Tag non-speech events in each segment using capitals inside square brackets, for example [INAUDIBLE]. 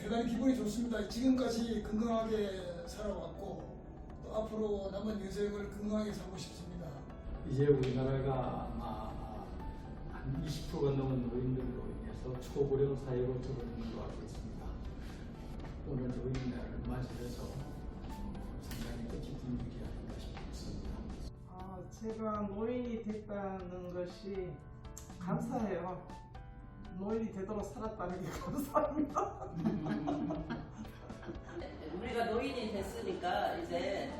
대단히 기분이 좋습니다. 지금까지 건강하게 살아왔고 또 앞으로 남은 여생을 건강하게 살고 싶습니다. 이제 우리나라가 아마 한 20%가 넘은 노인들로 인해서 초고령 사회로 접어드는 것 같고 있습니다. 오늘 노인날을 맞이해서 어, 상당히 뜻깊은 일이 아닌가 싶습니다. 아, 제가 노인이 됐다는 것이 감사해요. 노인이 되도록 살았다는 게 감사합니다. [LAUGHS] 우리가 노인이 됐으니까 이제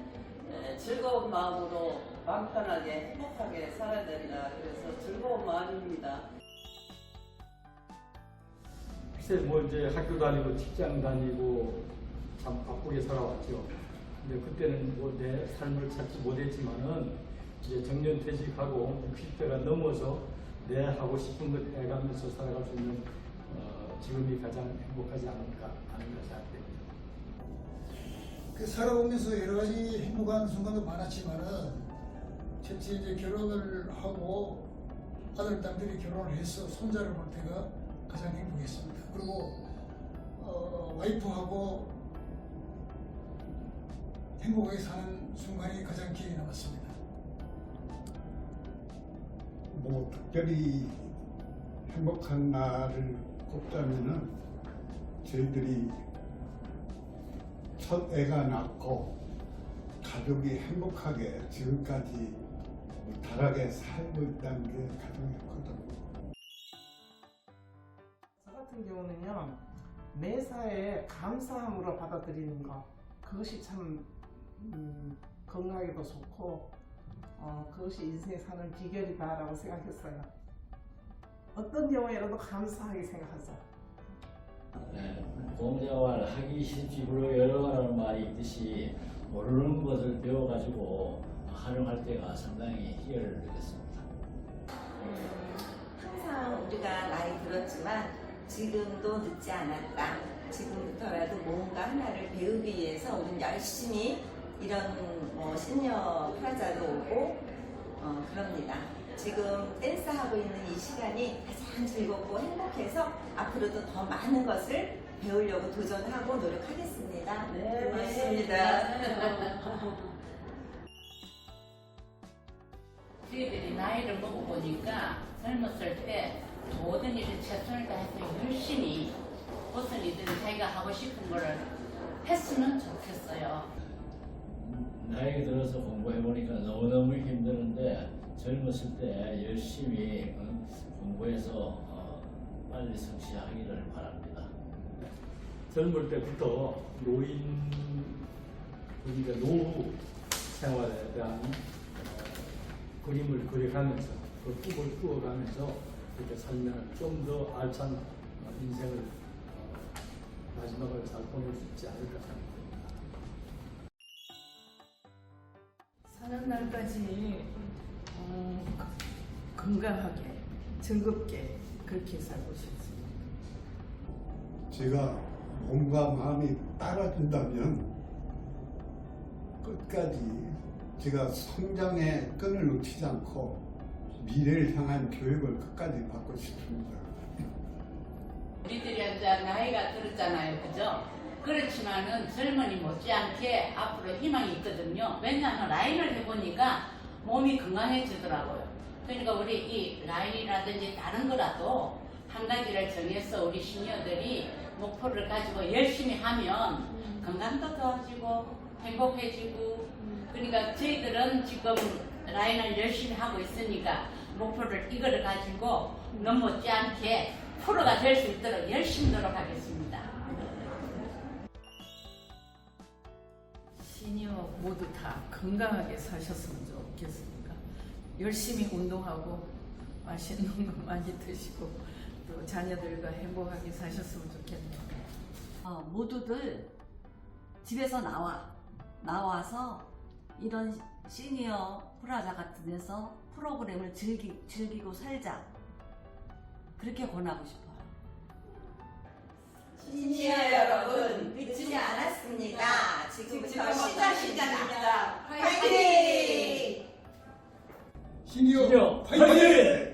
에, 즐거운 마음으로 마음 편하게 행복하게 살아야 된다. 그래서 즐거운 마음입니다. 글쎄 뭐 이제 학교 다니고 직장 다니고 참 바쁘게 살아왔죠. 근데 그때는 뭐 내 삶을 찾지 못했지만은 이제 정년 퇴직하고 60대가 넘어서 내 하고 싶은 것 해가면서 살아갈 수 있는 어, 지금이 가장 행복하지 않을까 하는 걸 생각됩니다. 그 살아오면서 여러 가지 행복한 순간도 많았지만은 첫째 이제 결혼을 하고 아들 딸들이 결혼을 해서 손자를 볼 때가 가장 행복했습니다. 그리고 어, 와이프하고 행복하게 사는 순간이 가장 기억에 남았습니다. 뭐 특별히 행복한 날을 꼽자면은 저희들이 첫 애가 낳고 가족이 행복하게 지금까지 뭐 다락에 살고 있다는 게 가장 행복하더라고요. 저 같은 경우는요, 매사에 감사함으로 받아들이는 것. 그것이 참, 음, 건강에도 좋고, 어, 그것이 인생 사는 비결이다라고 생각했어요. 어떤 경우에라도 감사하게 생각하자. 네, 공생활 하기 쉽지로 여러가라는 말이 있듯이 모르는 것을 배워가지고 활용할 때가 상당히 희열을 느꼈습니다. 항상 우리가 나이 들었지만 지금도 늦지 않았다. 지금부터라도 뭔가 하나를 배우기 위해서 우리는 열심히 이런 뭐 시니어 프라자로 오고 어, 그럽니다. 지금 댄스 하고 있는 이 시간이 가장 즐겁고 행복해서 앞으로도 더 많은 것을 배우려고 도전하고 노력하겠습니다. 네, 맞습니다. 저희들이 [LAUGHS] 나이를 먹어보니까 젊었을 때 모든 일을 최선을 다해서 열심히 무슨 이든 자기가 하고 싶은 거를 했으면 좋겠어요. 나이 들어서 공부해보니까 너무너무 힘드는데 젊었을 때 열심히 어, 공부해서 어, 빨리 성취하기를 바랍니다. 젊을 때부터 노인 그러니까 노후 생활에 대한 어, 그림을 그려가면서 그 꿈을 꾸어가면서 이렇게 살면 좀 더 알찬 어, 인생을 어, 마지막을 잘 보낼 수 있지 않을까 생각합니다. 사는 날까지 어, 건강하게 즐겁게 그렇게 살고 싶습니다. 제가 몸과 마음이 따라준다면 끝까지 제가 성장의 끈을 놓치지 않고 미래를 향한 교육을 끝까지 받고 싶습니다. 우리들이 이제 나이가 들었잖아요. 그죠? 그렇지만은 젊은이 못지않게 앞으로 희망이 있거든요. 왜냐하면 라인을 해보니까 몸이 건강해지더라고요. 그러니까 우리 이 라인이라든지 다른 거라도 한 가지를 정해서 우리 시니어들이 목표를 가지고 열심히 하면 건강도 좋아지고 행복해지고 그러니까 저희들은 지금 라인을 열심히 하고 있으니까 목표를 이거를 가지고 너무 못지않게 프로가 될 수 있도록 열심히 노력하겠습니다. 시니어 모두 다 건강하게 사셨으면 좋겠습니다. 열심히 운동하고 맛있는 [LAUGHS] 거 많이 드시고 또 자녀들과 행복하게 사셨으면 좋겠네요. 어, 모두들 집에서 나와 나와서 이런 시니어 프라자 같은 데서 프로그램을 즐기, 즐기고 살자 그렇게 권하고 싶어요. 시니어 여러분 늦지 않 았습니다. 지금부터 시작입니다. 화이팅! 시니어 시니어 파이팅!